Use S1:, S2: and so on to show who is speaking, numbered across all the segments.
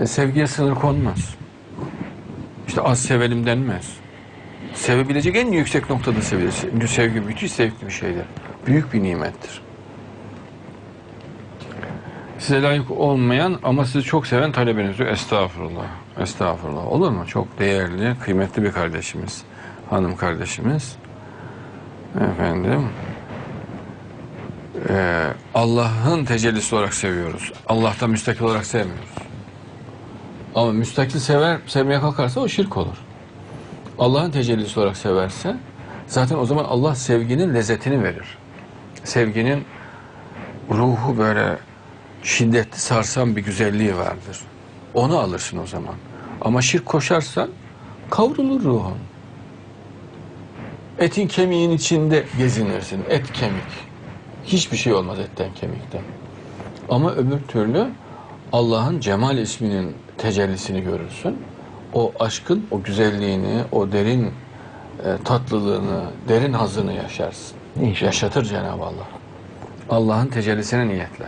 S1: E, sevgiye sınır konmaz. İşte az sevelim denmez. Sevebilecek en yüksek noktada sevilir. Sevgi müthiş zevkli bir şeydir. Büyük bir nimettir. Size layık olmayan ama sizi çok seven talebeniz. Estağfurullah. Estağfurullah. Olur mu? Çok değerli, kıymetli bir kardeşimiz. Hanım kardeşimiz. Efendim. Ee, Allah'ın tecellisi olarak seviyoruz. Allah'tan müstakil olarak sevmiyoruz. Ama müstakil sever, sevmeye kalkarsa o şirk olur. Allah'ın tecellisi olarak severse zaten o zaman Allah sevginin lezzetini verir. Sevginin ruhu böyle şiddetli sarsan bir güzelliği vardır. Onu alırsın o zaman. Ama şirk koşarsan kavrulur ruhun. Etin kemiğin içinde gezinirsin. Et kemik. Hiçbir şey olmaz etten kemikten. Ama öbür türlü Allah'ın cemal isminin tecellisini görürsün. O aşkın, o güzelliğini, o derin e, tatlılığını, derin hazını yaşarsın.
S2: İnşallah.
S1: Yaşatır Cenab-ı Allah. Allah'ın tecellisine niyetle.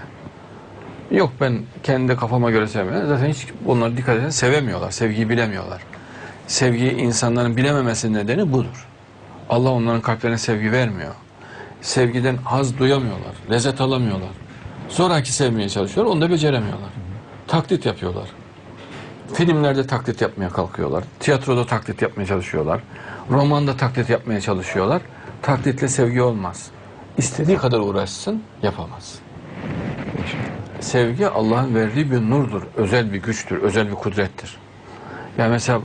S1: Yok ben kendi kafama göre sevmiyorum. Zaten hiç bunlar dikkat edin sevemiyorlar. Sevgiyi bilemiyorlar. Sevgiyi insanların bilememesinin nedeni budur. Allah onların kalplerine sevgi vermiyor. Sevgiden haz duyamıyorlar. Lezzet alamıyorlar. Zoraki sevmeye çalışıyor. Onu da beceremiyorlar. Taklit yapıyorlar. Filmlerde taklit yapmaya kalkıyorlar. Tiyatroda taklit yapmaya çalışıyorlar. Romanda taklit yapmaya çalışıyorlar. Taklitle sevgi olmaz. İstediği kadar uğraşsın yapamaz. Sevgi Allah'ın verdiği bir nurdur. Özel bir güçtür. Özel bir kudrettir. Yani mesela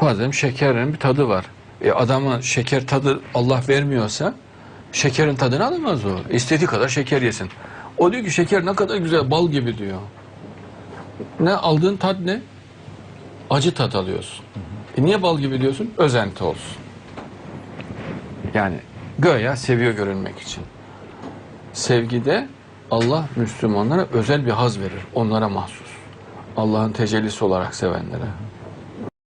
S1: bazen şekerin bir tadı var. E adama şeker tadı Allah vermiyorsa şekerin tadını alamaz o. İstediği kadar şeker yesin. O diyor ki şeker ne kadar güzel bal gibi diyor. Ne aldığın tat ne? Acı tat alıyorsun. E niye bal gibi diyorsun? Özenti olsun. Yani göya seviyor görünmek için. Sevgide Allah Müslümanlara özel bir haz verir. Onlara mahsus. Allah'ın tecellisi olarak sevenlere.